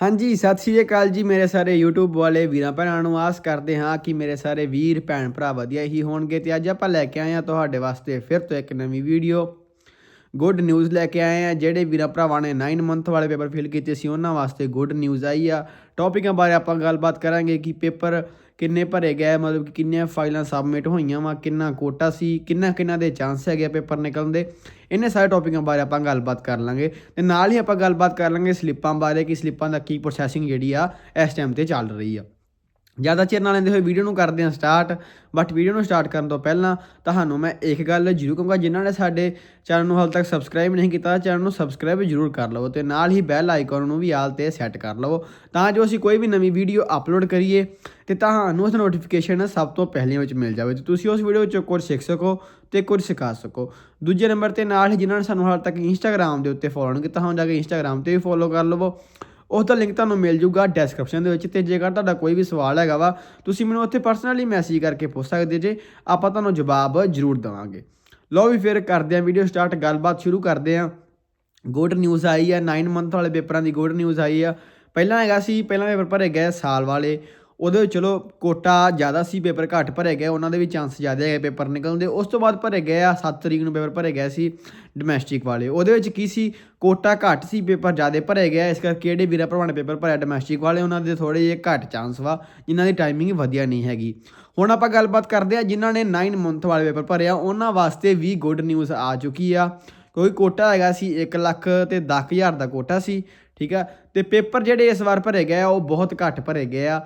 ਹਾਂਜੀ, ਸਤਿ ਸ਼੍ਰੀ ਅਕਾਲ ਜੀ ਮੇਰੇ ਸਾਰੇ YouTube ਵਾਲੇ ਵੀਰਾਂ ਭੈਣਾਂ ਨੂੰ। ਆਸ ਕਰਦੇ ਹਾਂ ਕਿ ਮੇਰੇ ਸਾਰੇ ਵੀਰ, ਭੈਣ ਭਰਾ ਵਧੀਆ ਹੀ ਹੋਣਗੇ ਤੇ ਅੱਜ ਆਪਾਂ ਲੈ ਕੇ ਆਏ ਹਾਂ ਤੁਹਾਡੇ ਵਾਸਤੇ ਫਿਰ ਤੋਂ ਇੱਕ ਨਵੀਂ ਵੀਡੀਓ। ਗੁੱਡ ਨਿਊਜ਼ ਲੈ ਕੇ ਆਏ ਆ ਜਿਹੜੇ ਵੀਰਾਂ ਭਰਾਵਾਂ ਨੇ 9 ਮੰਥ ਵਾਲੇ ਪੇਪਰ ਫਿਲ ਕੀਤੇ ਸੀ, ਉਹਨਾਂ ਵਾਸਤੇ ਗੁੱਡ ਨਿਊਜ਼ ਆਈ ਆ। ਟੌਪਿਕਾਂ ਬਾਰੇ ਆਪਾਂ ਗੱਲਬਾਤ ਕਰਾਂਗੇ ਕਿ ਪੇਪਰ ਕਿੰਨੇ ਭਰੇ ਗਏ, ਮਤਲਬ ਕਿ ਕਿੰਨੀਆਂ ਫਾਈਲਾਂ ਸਬਮਿਟ ਹੋਈਆਂ ਵਾ, ਕਿੰਨਾ ਕੋਟਾ ਸੀ, ਕਿੰਨਾ ਕਿੰਨਾ ਦੇ ਚਾਂਸ ਹੈਗੇ ਆ ਪੇਪਰ ਨਿਕਲਣ ਦੇ। ਇਹਨੇ ਸਾਰੇ ਟੌਪਿਕਾਂ ਬਾਰੇ ਆਪਾਂ ਗੱਲਬਾਤ ਕਰ ਲਾਂਗੇ। ਤੇ ਨਾਲ ਹੀ ਆਪਾਂ ਗੱਲਬਾਤ ਕਰ ਲਾਂਗੇ ਸਲਿੱਪਾਂ ਬਾਰੇ, ਕਿ ਸਲਿੱਪਾਂ ਦਾ ਕੀ ਪ੍ਰੋਸੈਸਿੰਗ ਜਿਹੜੀ ਆ, ਇਸ ਟਾਈਮ ਤੇ ਚੱਲ ਰਹੀ ਆ। ਜ਼ਿਆਦਾ ਚਿਰ ਨਾਲ ਲੈਂਦੇ ਹੋਏ ਵੀਡੀਓ ਨੂੰ ਕਰਦੇ ਹਾਂ ਸਟਾਰਟ ਬਟ ਵੀਡੀਓ ਨੂੰ ਸਟਾਰਟ ਕਰਨ ਤੋਂ ਪਹਿਲਾਂ ਤੁਹਾਨੂੰ ਮੈਂ ਇੱਕ ਗੱਲ ਜ਼ਰੂਰ ਕਹੂੰਗਾ, ਜਿਨ੍ਹਾਂ ਨੇ ਸਾਡੇ ਚੈਨਲ ਨੂੰ ਹਾਲ ਤੱਕ ਸਬਸਕ੍ਰਾਈਬ ਨਹੀਂ ਕੀਤਾ ਚੈਨਲ ਨੂੰ ਸਬਸਕ੍ਰਾਈਬ ਜ਼ਰੂਰ ਕਰ ਲਵੋ ਤੇ ਨਾਲ ਹੀ ਬੈਲ ਆਈਕਨ ਨੂੰ ਵੀ ਆਲ ਤੇ ਸੈੱਟ ਕਰ ਲਵੋ ਤਾਂ ਜੋ ਅਸੀਂ ਕੋਈ ਵੀ ਨਵੀਂ ਵੀਡੀਓ ਅਪਲੋਡ ਕਰੀਏ ਤੇ ਤੁਹਾਨੂੰ ਉਸ ਨੋਟੀਫਿਕੇਸ਼ਨ ਸਭ ਤੋਂ ਪਹਿਲੇ ਵਿੱਚ ਮਿਲ ਜਾਵੇ ਤੇ ਤੁਸੀਂ ਉਸ ਵੀਡੀਓ ਵਿੱਚੋਂ ਕੁਝ ਸਿੱਖ ਸਕੋ ਤੇ ਕੁਝ ਸਿਖਾ ਸਕੋ। ਦੂਜੇ ਨੰਬਰ ਤੇ ਨਾਲ ਹੀ ਜਿਨ੍ਹਾਂ ਨੇ ਸਾਨੂੰ ਹਾਲ ਤੱਕ ਇੰਸਟਾਗ੍ਰam ਦੇ ਉੱਤੇ ਫੋਲੋ ਨਹੀਂ ਕੀਤਾ ਹੁਣ ਜਾ ਕੇ ਇੰਸਟਾਗ੍ਰam ਤੇ ਵੀ ਫੋਲੋ ਕਰ ਲਵੋ। ਉਸ ਦਾ ਲਿੰਕ ਤੁਹਾਨੂੰ ਮਿਲ ਜੂਗਾ ਡਿਸਕ੍ਰਿਪਸ਼ਨ ਦੇ ਵਿੱਚ ਤੇ ਜੇਕਰ ਤੁਹਾਡਾ ਕੋਈ ਵੀ ਸਵਾਲ ਹੈਗਾ ਵਾ, ਤੁਸੀਂ ਮੈਨੂੰ ਉੱਥੇ ਪਰਸਨਲੀ ਮੈਸੇਜ ਕਰਕੇ ਪੁੱਛ ਸਕਦੇ ਜੇ, ਆਪਾਂ ਤੁਹਾਨੂੰ ਜਵਾਬ ਜ਼ਰੂਰ ਦੇਵਾਂਗੇ। ਲਓ ਵੀ ਫਿਰ ਕਰਦੇ ਆਂ ਵੀਡੀਓ ਸਟਾਰਟ ਗੱਲਬਾਤ ਸ਼ੁਰੂ ਕਰਦੇ ਆਂ ਗੁੱਡ ਨਿਊਜ਼ ਆਈ ਆ 9 ਮੰਥ ਵਾਲੇ ਪੇਪਰਾਂ ਦੀ ਗੁੱਡ ਨਿਊਜ਼ ਆਈ ਆ। ਪਹਿਲਾਂ ਹੈਗਾ ਸੀ, ਪਹਿਲਾਂ ਪੇਪਰ ਭਰੇ ਗਏ ਸਾਲ ਵਾਲੇ। ਉਹਦੇ ਵਿੱਚ ਚਲੋ ਕੋਟਾ ਜ਼ਿਆਦਾ ਸੀ, ਪੇਪਰ ਘੱਟ ਭਰੇ ਗਏ, ਉਹਨਾਂ ਦੇ ਵੀ ਚਾਂਸ ਜ਼ਿਆਦਾ ਹੈਗੇ ਪੇਪਰ ਨਿਕਲਣ ਦੇ। ਉਸ ਤੋਂ ਬਾਅਦ ਭਰੇ ਗਏ ਆ 7 ਤਰੀਕ ਨੂੰ ਪੇਪਰ ਭਰੇ ਗਏ ਸੀ ਡੋਮੈਸਟਿਕ ਵਾਲੇ। ਉਹਦੇ ਵਿੱਚ ਕੀ ਸੀ, ਕੋਟਾ ਘੱਟ ਸੀ, ਪੇਪਰ ਜ਼ਿਆਦਾ ਭਰੇ ਗਏ ਇਸ ਕਰਕੇ ਜਿਹੜੇ ਵੀਰਾ ਭਰਾਵਾਂ ਪੇਪਰ ਭਰਿਆ ਡੋਮੈਸਟਿਕ ਵਾਲੇ, ਉਹਨਾਂ ਦੇ ਥੋੜੇ ਜਿਹੇ ਘੱਟ ਚਾਂਸ ਵਾ, ਜਿਨ੍ਹਾਂ ਦੀ ਟਾਈਮਿੰਗ ਵਧੀਆ ਨਹੀਂ ਹੈਗੀ। ਹੁਣ ਆਪਾਂ ਗੱਲਬਾਤ ਕਰਦੇ ਆ, ਜਿਨ੍ਹਾਂ ਨੇ 9 ਮੰਥ ਵਾਲੇ ਪੇਪਰ ਭਰਿਆ ਉਹਨਾਂ ਵਾਸਤੇ ਵੀ ਗੁੱਡ ਨਿਊਜ਼ ਆ ਚੁੱਕੀ ਆ। ਕੋਈ ਕੋਟਾ ਹੈਗਾ ਸੀ 1 ਲੱਖ ਤੇ 10000 ਦਾ ਕੋਟਾ ਸੀ, ਠੀਕ ਆ? ਤੇ ਪੇਪਰ ਜਿਹੜੇ ਇਸ ਵਾਰ ਭਰੇ ਗਏ ਆ, ਉਹ ਬਹੁਤ ਘੱਟ ਭਰੇ ਗਏ ਆ।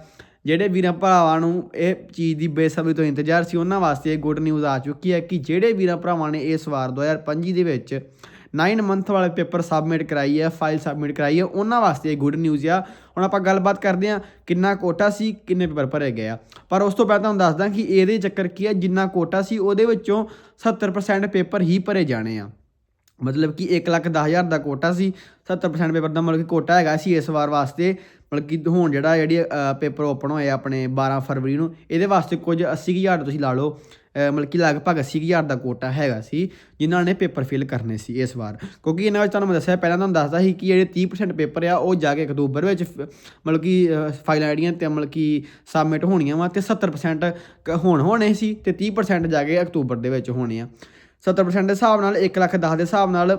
ਜਿਹੜੇ ਵੀਰਾਂ ਭਰਾਵਾਂ ਨੂੰ ਇਹ ਚੀਜ਼ ਦੀ ਬੇਸਬਰੀ ਤੋਂ ਇੰਤਜ਼ਾਰ ਸੀ, ਉਹਨਾਂ ਵਾਸਤੇ ਇਹ ਗੁੱਡ ਨਿਊਜ਼ ਆ ਚੁੱਕੀ ਹੈ ਕਿ ਜਿਹੜੇ ਵੀਰਾਂ ਭਰਾਵਾਂ ਨੇ ਇਸ ਵਾਰ 2025 ਦੇ ਵਿੱਚ 9 ਮੰਥ ਵਾਲੇ ਪੇਪਰ ਸਬਮਿਟ ਕਰਾਈ ਹੈ ਫਾਈਲ ਸਬਮਿਟ ਕਰਾਈ ਹੈ, ਉਹਨਾਂ ਵਾਸਤੇ ਇਹ ਗੁੱਡ ਨਿਊਜ਼ ਆ। ਹੁਣ ਆਪਾਂ ਗੱਲਬਾਤ ਕਰਦੇ ਹਾਂ ਕਿੰਨਾ ਕੋਟਾ ਸੀ, ਕਿੰਨੇ ਪੇਪਰ ਭਰੇ ਗਏ ਆ। ਪਰ ਉਸ ਤੋਂ ਪਹਿਲਾਂ ਤੁਹਾਨੂੰ ਦੱਸਦਾ ਕਿ ਇਹਦੇ ਚੱਕਰ ਕੀ ਹੈ, ਜਿੰਨਾ ਕੋਟਾ ਸੀ ਉਹਦੇ ਵਿੱਚੋਂ 70% ਪੇਪਰ ਹੀ ਭਰੇ ਜਾਣੇ ਆ। ਮਤਲਬ ਕਿ 1 ਲੱਖ 10000 ਦਾ ਕੋਟਾ ਸੀ 70% ਪੇਪਰ ਦਾ ਮਤਲਬ ਕਿ ਕੋਟਾ ਹੈਗਾ ਸੀ ਇਸ ਵਾਰ ਵਾਸਤੇ, ਮਤਲਬ ਕਿ ਹੁਣ ਜਿਹੜਾ ਜਿਹੜੀ ਪੇਪਰ ਓਪਨ ਹੋਏ ਆਪਣੇ 12 ਫਰਵਰੀ ਨੂੰ, ਇਹਦੇ ਵਾਸਤੇ ਕੁਝ 80000 ਤੁਸੀਂ ਲਾ ਲਓ ਮਤਲਬ ਕਿ ਲਗਭਗ 80000 ਦਾ ਕੋਟਾ ਹੈਗਾ ਸੀ, ਜਿਨ੍ਹਾਂ ਨੇ ਪੇਪਰ ਫਿਲ ਕਰਨੇ ਸੀ ਇਸ ਵਾਰ। ਕਿਉਂਕਿ ਇਹਨਾਂ ਵਿੱਚ ਤੁਹਾਨੂੰ ਮੈਂ ਦੱਸਿਆ, ਪਹਿਲਾਂ ਤੁਹਾਨੂੰ ਦੱਸਦਾ ਸੀ ਕਿ ਜਿਹੜੇ 30% ਪੇਪਰ ਆ, ਉਹ ਜਾ ਕੇ ਅਕਤੂਬਰ ਵਿੱਚ ਮਤਲਬ ਕਿ ਫਾਈਲਾਂ ਜਿਹੜੀਆਂ ਤੇ ਮਤਲਬ ਕਿ ਸਬਮਿਟ ਹੋਣੀਆਂ ਵਾ ਤੇ 70% ਕ- ਹੁਣ ਹੋਣੇ ਸੀ ਤੇ 30% ਜਾ ਕੇ ਅਕਤੂਬਰ ਦੇ ਵਿੱਚ ਹੋਣੇ ਆ। 70% ਦੇ ਹਿਸਾਬ ਨਾਲ 1 ਲੱਖ 10 ਦੇ ਹਿਸਾਬ ਨਾਲ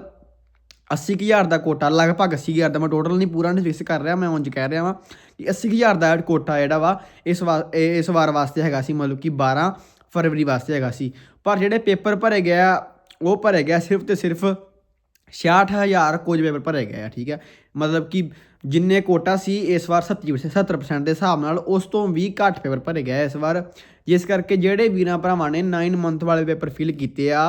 80000 ਦਾ ਕੋਟਾ, ਲਗਭਗ 80000 ਦਾ ਮੈਂ ਟੋਟਲ ਨਹੀਂ, ਪੂਰਾ ਨਹੀਂ ਫਿਕਸ ਕਰ ਰਿਹਾ, ਮੈਂ ਉਂਝ ਕਹਿ ਰਿਹਾ ਵਾਂ ਕਿ 80000 ਦਾ ਕੋਟਾ ਜਿਹੜਾ ਵਾ, ਇਸ ਵਾਰ ਇਹ, ਇਸ ਵਾਰ ਵਾਸਤੇ ਹੈਗਾ ਸੀ, ਮਤਲਬ ਕਿ 12 ਫਰਵਰੀ ਵਾਸਤੇ ਹੈਗਾ ਸੀ। ਪਰ ਜਿਹੜੇ ਪੇਪਰ ਭਰੇ ਗਿਆ, ਉਹ ਭਰੇ ਗਿਆ ਸਿਰਫ ਤੇ ਸਿਰਫ 66000 ਕੁਝ ਪੇਪਰ ਭਰੇ ਗਏ ਆ, ਠੀਕ ਹੈ। ਮਤਲਬ ਕਿ ਜਿੰਨੇ ਕੋਟਾ ਸੀ, ਇਸ ਵਾਰ 70% 70% ਦੇ ਹਿਸਾਬ ਨਾਲ ਉਸ ਤੋਂ ਵੀ ਘੱਟ ਪੇਪਰ ਭਰੇ ਗਏ ਇਸ ਵਾਰ। ਜਿਸ ਕਰਕੇ ਜਿਹੜੇ ਵੀਰਾਂ ਭਰਾਵਾਂ ਨੇ 9 ਮੰਥ ਵਾਲੇ ਪੇਪਰ ਫਿਲ ਕੀਤੇ ਆ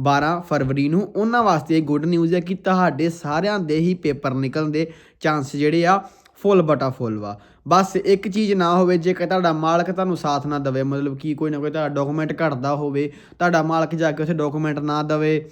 12 ਫਰਵਰੀ ਨੂੰ, ਉਹਨਾਂ ਵਾਸਤੇ ਇਹ ਗੁੱਡ ਨਿਊਜ਼ ਹੈ ਕਿ ਤੁਹਾਡੇ ਸਾਰਿਆਂ ਦੇ ਹੀ ਪੇਪਰ ਨਿਕਲਣ ਦੇ ਚਾਂਸ ਜਿਹੜੇ ਆ ਫੁੱਲ ਬਟਾ ਫੁੱਲ ਵਾ। ਬਸ ਇੱਕ ਚੀਜ਼ ਨਾ ਹੋਵੇ, ਜੇਕਰ ਤੁਹਾਡਾ ਮਾਲਕ ਤੁਹਾਨੂੰ ਸਾਥ ਨਾ ਦੇਵੇ, ਮਤਲਬ ਕਿ ਕੋਈ ਨਾ ਕੋਈ ਤੁਹਾਡਾ ਡਾਕੂਮੈਂਟ ਘਟਦਾ ਹੋਵੇ, ਤੁਹਾਡਾ ਮਾਲਕ ਜਾ ਕੇ ਉਸੇ ਡਾਕੂਮੈਂਟ ਨਾ ਦੇਵੇ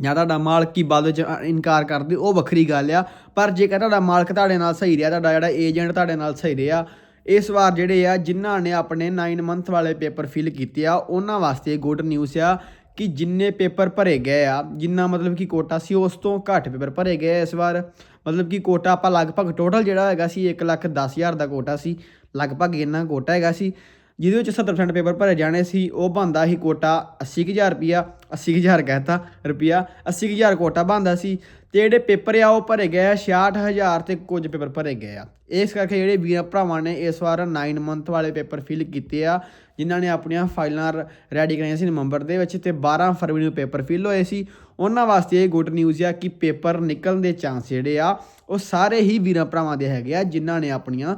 ਜਾਂ ਤੁਹਾਡਾ ਮਾਲਕ ਕੀ ਬਾਅਦ ਵਿੱਚ ਇਨਕਾਰ ਕਰਦੇ ਉਹ ਵੱਖਰੀ ਗੱਲ ਆ। ਪਰ ਜੇਕਰ ਤੁਹਾਡਾ ਮਾਲਕ ਤੁਹਾਡੇ ਨਾਲ ਸਹੀ ਰਿਹਾ, ਤੁਹਾਡਾ ਜਿਹੜਾ ਏਜੰਟ ਤੁਹਾਡੇ ਨਾਲ ਸਹੀ ਰਿਹਾ, ਇਸ ਵਾਰ ਜਿਹੜੇ ਆ, ਜਿਨ੍ਹਾਂ ਨੇ ਆਪਣੇ 9 ਮੰਥ ਵਾਲੇ ਪੇਪਰ ਫਿਲ ਕੀਤੇ ਆ, ਉਹਨਾਂ ਵਾਸਤੇ ਗੁੱਡ ਨਿਊਜ਼ ਆ ਕਿ ਜਿੰਨੇ ਪੇਪਰ ਭਰੇ ਗਏ ਆ, ਜਿੰਨਾ ਮਤਲਬ ਕਿ ਕੋਟਾ ਸੀ, ਉਸ ਤੋਂ ਘੱਟ ਪੇਪਰ ਭਰੇ ਗਏ ਆ ਇਸ ਵਾਰ। ਮਤਲਬ ਕਿ ਕੋਟਾ ਆਪਾਂ ਲਗਭਗ ਟੋਟਲ ਜਿਹੜਾ ਹੈਗਾ ਸੀ 1 ਲੱਖ 10000 ਦਾ ਕੋਟਾ ਸੀ, ਲਗਭਗ ਇੰਨਾ ਕੋਟਾ ਹੈਗਾ ਸੀ। ਜਿਹਦੇ ਵਿੱਚ 70% ਪੇਪਰ ਭਰੇ ਜਾਣੇ ਸੀ, ਉਹ ਬੰਦਾ ਸੀ ਕੋਟਾ 80000 ਰੁਪਿਆ 80000 ਕਹਿਤਾ ਰੁਪਿਆ 80000 ਕੋਟਾ ਬੰਦਾ ਸੀ ਤੇ ਜਿਹੜੇ ਪੇਪਰ ਆ ਉਹ ਭਰੇ ਗਏ ਆ 66000 ਤੇ ਕੁਝ ਪੇਪਰ ਭਰੇ ਗਏ ਆ। ਇਸ ਕਰਕੇ ਜਿਹੜੇ ਵੀਰ ਭਰਾਵਾਂ ਨੇ ਇਸ ਵਾਰ 9 ਮੰਥ ਵਾਲੇ ਪੇਪਰ ਫਿਲ ਕੀਤੇ ਆ, ਜਿਨ੍ਹਾਂ ਨੇ ਆਪਣੀਆਂ ਫਾਈਲਾਂ ਰੈਡੀ ਕਰਾਈਆਂ ਸੀ ਨਵੰਬਰ ਦੇ ਵਿੱਚ ਤੇ 12 ਫਰਵਰੀ ਨੂੰ ਪੇਪਰ ਫਿਲ ਹੋਏ ਸੀ। ਉਹਨਾਂ ਵਾਸਤੇ ਇਹ ਗੁੱਡ ਨਿਊਜ਼ ਆ ਕਿ ਪੇਪਰ ਨਿਕਲਣ ਦੇ ਚਾਂਸ ਜਿਹੜੇ ਆ, ਉਹ ਸਾਰੇ ਹੀ ਵੀਰਾਂ ਭਰਾਵਾਂ ਦੇ ਹੈਗੇ ਆ, ਜਿਨ੍ਹਾਂ ਨੇ ਆਪਣੀਆਂ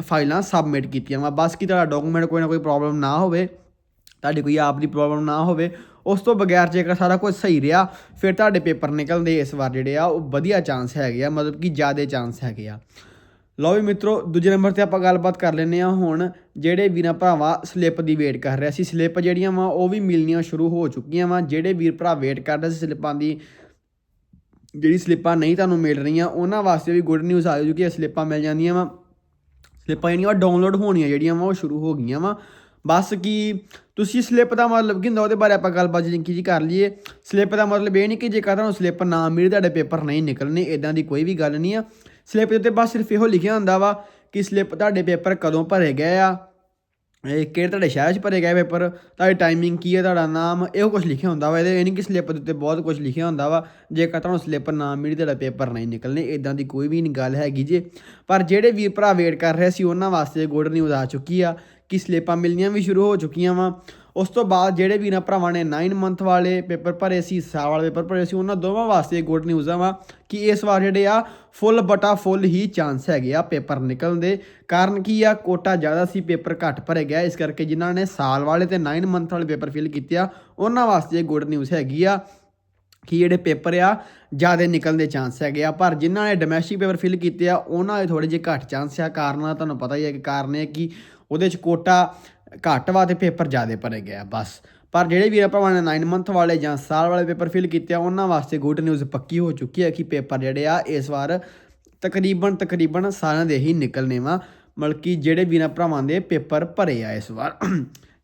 ਫਾਈਲਾਂ ਸਬਮਿਟ ਕੀਤੀਆਂ ਵਾ। ਬਸ ਕਿ ਤੁਹਾਡਾ ਡਾਕੂਮੈਂਟ ਕੋਈ ਨਾ ਕੋਈ ਪ੍ਰੋਬਲਮ ਨਾ ਹੋਵੇ, ਤੁਹਾਡੀ ਕੋਈ ਆਪ ਦੀ ਪ੍ਰੋਬਲਮ ਨਾ ਹੋਵੇ, ਉਸ ਤੋਂ ਬਗੈਰ ਜੇਕਰ ਸਾਰਾ ਕੁਝ ਸਹੀ ਰਿਹਾ, ਫਿਰ ਤੁਹਾਡੇ ਪੇਪਰ ਨਿਕਲਦੇ ਇਸ ਵਾਰ ਜਿਹੜੇ ਆ, ਉਹ ਵਧੀਆ ਚਾਂਸ ਹੈਗੇ ਆ, ਮਤਲਬ ਕਿ ਜ਼ਿਆਦਾ ਚਾਂਸ ਹੈਗੇ ਆ। ਲਓ ਵੀ ਮਿੱਤਰੋ, ਦੂਜੇ ਨੰਬਰ ਤੇ ਆਪਾਂ ਗੱਲਬਾਤ ਕਰ ਲੈਨੇ ਆ ਹੁਣ, ਜਿਹੜੇ ਵੀਰਾਂ ਭਰਾਵਾ ਸਲਿੱਪ ਦੀ ਵੇਟ ਕਰ ਰਿਹਾ ਸੀ ਸਲਿੱਪ ਜਿਹੜੀਆਂ ਵਾ, ਉਹ ਵੀ ਮਿਲਣੀਆਂ ਸ਼ੁਰੂ ਹੋ ਚੁੱਕੀਆਂ ਵਾ। ਜਿਹੜੇ ਵੀਰ ਭਰਾ ਵੇਟ ਕਰ ਰਹੇ ਸੀ ਸਲਿੱਪਾਂ ਦੀ, ਜਿਹੜੀ ਸਲਿੱਪਾਂ ਨਹੀਂ ਤੁਹਾਨੂੰ ਮਿਲ ਰਹੀਆਂ, ਉਹਨਾਂ ਵਾਸਤੇ ਵੀ ਗੁੱਡ ਨਿਊਜ਼ ਆ ਜੂਗੀ ਸਲਿੱਪਾਂ ਮਿਲ ਜਾਂਦੀਆਂ ਵਾ। ਸਲਿੱਪਾਂ ਜਿਹੜੀਆਂ ਡਾਊਨਲੋਡ ਹੋਣੀਆਂ ਜਿਹੜੀਆਂ ਵਾ, ਉਹ ਸ਼ੁਰੂ ਹੋ ਗਈਆਂ ਵਾ। ਬਸ ਕਿ ਤੁਸੀਂ ਸਲਿੱਪ ਦਾ ਮਤਲਬ ਕੀ ਹੁੰਦਾ, ਉਹਦੇ ਬਾਰੇ ਆਪਾਂ ਗੱਲਬਾਤ ਜਿੰਕੀ ਜੀ ਕਰ ਲਈਏ। ਸਲਿੱਪ ਦਾ ਮਤਲਬ ਇਹ ਨਹੀਂ ਕਿ ਜੇਕਰ ਤੁਹਾਨੂੰ ਸਲਿੱਪ ਨਾ ਮਿਲੇ, ਤੁਹਾਡੇ ਪੇਪਰ ਨਹੀਂ ਨਿਕਲਣੇ ਇਦਾਂ ਦੀ ਕੋਈ ਵੀ ਗੱਲ ਨਹੀਂ ਆ। ਸਲਿੱਪ ਦੇ ਉੱਤੇ ਬਸ ਸਿਰਫ ਇਹੋ ਲਿਖਿਆ ਹੁੰਦਾ ਵਾ ਕਿ ਸਲਿੱਪ ਤੁਹਾਡੇ ਪੇਪਰ ਕਦੋਂ ਭਰੇ ਗਏ ਆ ਇਹ ਕਿਹੜੇ ਤੁਹਾਡੇ ਸ਼ਹਿਰ 'ਚ ਭਰੇ ਗਏ ਪੇਪਰ? ਤੁਹਾਡੀ ਟਾਈਮਿੰਗ ਕੀ ਹੈ? ਤੁਹਾਡਾ ਨਾਮ? ਇਹੋ ਕੁਝ ਲਿਖਿਆ ਹੁੰਦਾ ਵਾ ਇਹਦੇ? ਇਹ ਨਹੀਂ ਕਿ ਸਲਿੱਪ ਦੇ ਉੱਤੇ ਬਹੁਤ ਕੁਝ ਲਿਖਿਆ ਹੁੰਦਾ ਵਾ। ਜੇਕਰ ਤੁਹਾਨੂੰ ਸਲਿੱਪ ਨਾ ਮਿਲੀ ਤੁਹਾਡਾ ਪੇਪਰ ਨਹੀਂ ਨਿਕਲਨੇ ਇਦਾਂ ਦੀ ਕੋਈ ਵੀ ਨਹੀਂ ਗੱਲ ਹੈਗੀ ਜੇ। ਪਰ ਜਿਹੜੇ ਵੀਰ ਭਰਾ ਵੇਟ ਕਰ ਰਹੇ ਸੀ, ਉਹਨਾਂ ਵਾਸਤੇ ਗੁੱਡ ਨਿਊਜ਼ ਆ ਚੁੱਕੀ ਆ ਕਿ ਸਲਿੱਪਾਂ ਮਿਲਣੀਆਂ ਵੀ ਸ਼ੁਰੂ ਹੋ ਚੁੱਕੀਆਂ ਵਾ। ਉਸ ਤੋਂ ਬਾਅਦ ਜਿਹੜੇ ਵੀ ਵੀਰਾਂ ਭਰਾਵਾਂ ਨੇ 9 ਮੰਥ ਵਾਲੇ ਪੇਪਰ ਭਰੇ ਸੀ, ਸਾਲ ਵਾਲੇ ਪੇਪਰ ਭਰੇ ਸੀ, ਉਹਨਾਂ ਦੋਵਾਂ ਵਾਸਤੇ ਗੁੱਡ ਨਿਊਜ਼ ਆ ਵਾ ਕਿ ਇਸ ਵਾਰ ਜਿਹੜੇ ਆ ਫੁੱਲ ਬਟਾ ਫੁੱਲ ਹੀ ਚਾਂਸ ਹੈਗੇ ਆ ਪੇਪਰ ਨਿਕਲਣ ਦੇ। ਕਾਰਨ ਕੀ ਆ? ਕੋਟਾ ਜ਼ਿਆਦਾ ਸੀ, ਪੇਪਰ ਘੱਟ ਭਰੇ ਗਿਆ ਇਸ ਕਰਕੇ ਜਿਨ੍ਹਾਂ ਨੇ ਸਾਲ ਵਾਲੇ ਤੇ 9 ਮੰਥ ਵਾਲੇ ਪੇਪਰ ਫਿਲ ਕੀਤੇ ਆ, ਉਹਨਾਂ ਵਾਸਤੇ ਗੁੱਡ ਨਿਊਜ਼ ਹੈਗੀ ਆ ਕਿ ਜਿਹੜੇ ਪੇਪਰ ਆ ਜ਼ਿਆਦਾ ਨਿਕਲਣ ਦੇ ਚਾਂਸ ਹੈਗੇ ਆ। ਪਰ ਜਿਨ੍ਹਾਂ ਨੇ ਡੋਮੈਸਟਿਕ ਪੇਪਰ ਫਿਲ ਕੀਤੇ ਆ, ਉਹਨਾਂ ਦੇ ਥੋੜੇ ਜਿਹੇ ਘੱਟ ਚਾਂਸ ਆ। ਕਾਰਨ ਤੁਹਾਨੂੰ ਪਤਾ ਹੀ ਹੈ ਕਿ ਕਾਰਨ ਇਹ ਹੈ ਕਿ ਉਹਦੇ ਚ ਕੋਟਾ ਘੱਟ ਵਾ ਤੇ ਪੇਪਰ ਜ਼ਿਆਦਾ ਭਰੇ ਗਿਆ ਬਸ। ਪਰ ਜਿਹੜੇ ਵੀਰ ਭਰਾਵਾਂ ਨੇ 9 ਮੰਥ ਵਾਲੇ ਜਾਂ ਸਾਲ ਵਾਲੇ ਪੇਪਰ ਫਿਲ ਕੀਤੇ ਆ, ਉਹਨਾਂ ਵਾਸਤੇ ਗੁੱਡ ਨਿਊਜ਼ ਪੱਕੀ ਹੋ ਚੁੱਕੀ ਹੈ ਕਿ ਪੇਪਰ ਜਿਹੜੇ ਆ, ਇਸ ਵਾਰ ਤਕਰੀਬਨ ਤਕਰੀਬਨ ਸਾਰਿਆਂ ਦੇ ਹੀ ਨਿਕਲਨੇ ਵਾ। ਮਤਲਬ ਕਿ ਜਿਹੜੇ ਵੀਰਾਂ ਭਰਾਵਾਂ ਦੇ ਪੇਪਰ ਭਰੇ ਆ ਇਸ ਵਾਰ।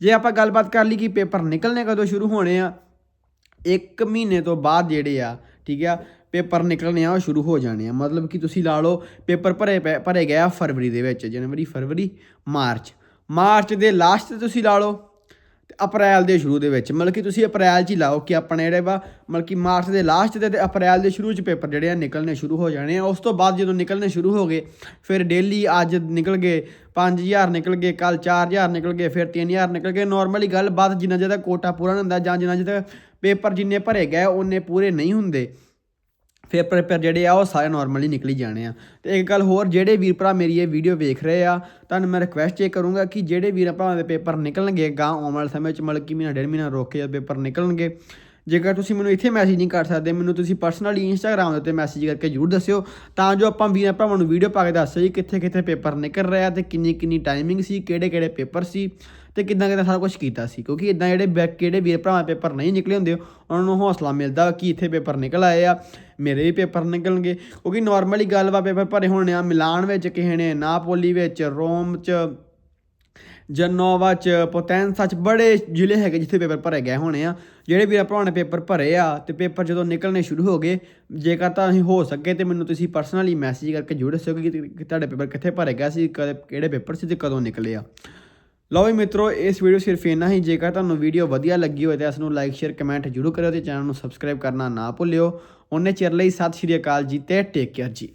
ਜੇ ਆਪਾਂ ਗੱਲਬਾਤ ਕਰ ਲਈ ਕਿ ਪੇਪਰ ਨਿਕਲਨੇ ਕਦੋਂ ਸ਼ੁਰੂ ਹੋਣੇ ਆ, ਇੱਕ ਮਹੀਨੇ ਤੋਂ ਬਾਅਦ ਜਿਹੜੇ ਆ, ਠੀਕ ਆ ਪੇਪਰ ਨਿਕਲਣੇ ਆ, ਉਹ ਸ਼ੁਰੂ ਹੋ ਜਾਣੇ ਆ। ਮਤਲਬ ਕਿ ਤੁਸੀਂ ਲਾ ਲਓ, ਪੇਪਰ ਭਰੇ ਪਏ- ਭਰੇ ਗਏ ਆ ਫਰਵਰੀ ਦੇ ਵਿੱਚ, ਜਨਵਰੀ, ਫਰਵਰੀ, ਮਾਰਚ। ਮਾਰਚ ਦੇ ਲਾਸਟ ਤੇ ਤੁਸੀਂ ਲਾ ਲਓ, ਤੇ ਅਪ੍ਰੈਲ ਦੇ ਸ਼ੁਰੂ ਦੇ ਵਿੱਚ। ਮਤਲਬ ਕਿ ਤੁਸੀਂ ਅਪ੍ਰੈਲ 'ਚ ਹੀ ਲਾਓ ਕਿ ਆਪਣੇ ਜਿਹੜੇ ਵਾ, ਮਤਲਬ ਕਿ ਮਾਰਚ ਦੇ ਲਾਸਟ ਤੇ ਤੇ ਅਪ੍ਰੈਲ ਦੇ ਸ਼ੁਰੂ 'ਚ ਪੇਪਰ ਜਿਹੜੇ ਆ ਨਿਕਲਣੇ ਸ਼ੁਰੂ ਹੋ ਜਾਣੇ ਆ। ਉਸ ਤੋਂ ਬਾਅਦ ਜਦੋਂ ਨਿਕਲਣੇ ਸ਼ੁਰੂ ਹੋ ਗਏ, ਫਿਰ ਡੇਲੀ ਅੱਜ ਨਿਕਲ ਗਏ 5000 ਨਿਕਲ ਗਏ ਕੱਲ 4000 ਨਿਕਲ ਗਏ, ਫਿਰ 3000 ਨਿਕਲ ਗਏ। ਨਾਰਮਲੀ ਗੱਲ ਬਾਤ ਜਿੰਨਾ ਜ਼ਿਆਦਾ ਕੋਟਾ ਪੂਰਾ ਨਹੀਂ ਹੁੰਦਾ ਜਾਂ ਜਿੰਨਾ ਜ਼ਿਆਦਾ ਪੇਪਰ ਜਿੰਨੇ ਭਰੇ ਗਏ, ਉਹਨੇ ਪੂਰੇ ਨਹੀਂ ਹੁੰਦੇ। ਫਿਰ ਪੇਪਰ ਜਿਹੜੇ ਆ ਉਹ ਸਾਰੇ ਨਾਰਮਲੀ ਨਿਕਲੀ ਜਾਣੇ ਆ। ਤੇ ਇੱਕ ਗੱਲ ਹੋਰ, ਜਿਹੜੇ ਵੀਰ ਭਰਾ ਮੇਰੀ ਇਹ ਵੀਡੀਓ ਵੇਖ ਰਹੇ ਆ, ਤੁਹਾਨੂੰ ਮੈਂ ਰਿਕਵੈਸਟ ਇਹ ਕਰੂੰਗਾ ਕਿ ਜਿਹੜੇ ਵੀਰ ਭਰਾਵਾਂ ਦੇ ਪੇਪਰ ਨਿਕਲਣਗੇ ਗਾਂ ਆਉਣ ਵਾਲੇ ਸਮੇਂ 'ਚ ਮਤਲਬ ਕਿ ਮਹੀਨਾ, ਡੇਢ ਮਹੀਨਾ ਰੋਕ ਕੇ ਜਦ ਪੇਪਰ ਨਿਕਲਣਗੇ ਜੇਕਰ ਤੁਸੀਂ ਮੈਨੂੰ ਇੱਥੇ ਮੈਸੇਜ ਨਹੀਂ ਕਰ ਸਕਦੇ, ਮੈਨੂੰ ਤੁਸੀਂ ਪਰਸਨਲੀ ਇੰਸਟਾਗ੍ਰam ਦੇ ਉੱਤੇ ਮੈਸੇਜ ਕਰਕੇ ਜਰੂਰ ਦੱਸਿਓ, ਤਾਂ ਜੋ ਆਪਾਂ ਵੀਰਾਂ ਭਰਾਵਾਂ ਨੂੰ ਵੀਡੀਓ ਪਾ ਕੇ ਦੱਸ ਸਕੀਏ ਕਿੱਥੇ ਕਿੱਥੇ ਪੇਪਰ ਨਿਕਲ ਰਿਹਾ ਤੇ ਕਿੰਨੀ ਕਿੰਨੀ ਟਾਈਮਿੰਗ ਸੀ, ਕਿਹੜੇ ਕਿਹੜੇ ਪੇਪਰ ਸੀ ਤੇ ਕਿੱਦਾਂ ਕਿੱਦਾਂ ਸਾਰਾ ਕੁਝ ਕੀਤਾ ਸੀ। ਕਿਉਂਕਿ ਇਦਾਂ ਜਿਹੜੇ ਬੈ- ਕਿਹੜੇ ਵੀਰ ਭਰਾਵਾਂ ਦੇ ਪੇਪਰ ਨਹੀਂ ਨਿਕਲੇ ਹੁੰਦੇ, ਉਹਨਾਂ ਨੂੰ ਹੌਸਲਾ ਮਿਲਦਾ ਕਿ ਇੱਥੇ ਪੇਪਰ ਨਿਕਲ ਆਏ ਆ, ਮੇਰੇ ਵੀ ਪੇਪਰ ਨਿਕਲਣਗੇ। ਕਿਉਂਕਿ ਨਾਰਮਲੀ ਗੱਲ ਵਾ ਪੇਪਰ ਭਰੇ ਹੋਣੇ ਆ, ਮਿਲਾਨ ਵਿੱਚ ਕਿਸੇ ਨੇ, ਨਾਪੋਲੀ ਵਿੱਚ, ਰੋਮ 'ਚ ਜਨੋਵਾ ਚ ਪੋਟੈਂਸਾ ਚ ਬੜੇ ਜ਼ਿਲ੍ਹੇ ਹੈਗੇ ਜਿੱਥੇ ਪੇਪਰ ਭਰੇ ਗਏ ਹੋਣੇ ਆ। ਜਿਹੜੇ ਵੀਰ ਭਰਾਵਾਂ ਨੇ ਪੇਪਰ ਭਰੇ ਆ ਤੇ ਪੇਪਰ ਜਦੋਂ ਨਿਕਲਣੇ ਸ਼ੁਰੂ ਹੋ ਗਏ, ਜੇਕਰ ਤਾਂ ਅਸੀਂ ਹੋ ਸਕੇ ਤੇ ਮੈਨੂੰ ਤੁਸੀਂ ਪਰਸਨਲੀ ਮੈਸੇਜ ਕਰਕੇ ਜਰੂਰ ਦੱਸਿਓ ਕਿ ਕਿ ਤੁਹਾਡੇ ਪੇਪਰ ਕਿੱਥੇ ਭਰੇ ਗਏ ਸੀ, ਕਦੇ ਕਿਹੜੇ ਪੇਪਰ ਸੀ ਤੇ ਕਦੋਂ ਨਿਕਲੇ ਆ। ਲਓ ਵੀ ਮਿੱਤਰੋ, ਇਸ ਵੀਡੀਓ ਸਿਰਫ ਇੰਨਾ ਹੀ। ਜੇਕਰ ਤੁਹਾਨੂੰ ਵੀਡੀਓ ਵਧੀਆ ਲੱਗੀ ਹੋਵੇ ਤਾਂ ਇਸ ਨੂੰ ਲਾਈਕ ਸ਼ੇਅਰ ਕਮੈਂਟ ਜਰੂਰ ਕਰਿਓ ਤੇ ਚੈਨਲ ਨੂੰ ਸਬਸਕ੍ਰਾਈਬ ਕਰਨਾ ਨਾ ਭੁੱਲਿਓ। ਉਹਨੇ ਚਿਰ ਲਈ ਸਤਿ ਸ਼੍ਰੀ ਅਕਾਲ ਜੀ ਤੇ ਟੇਕ ਕੇਅਰ ਜੀ।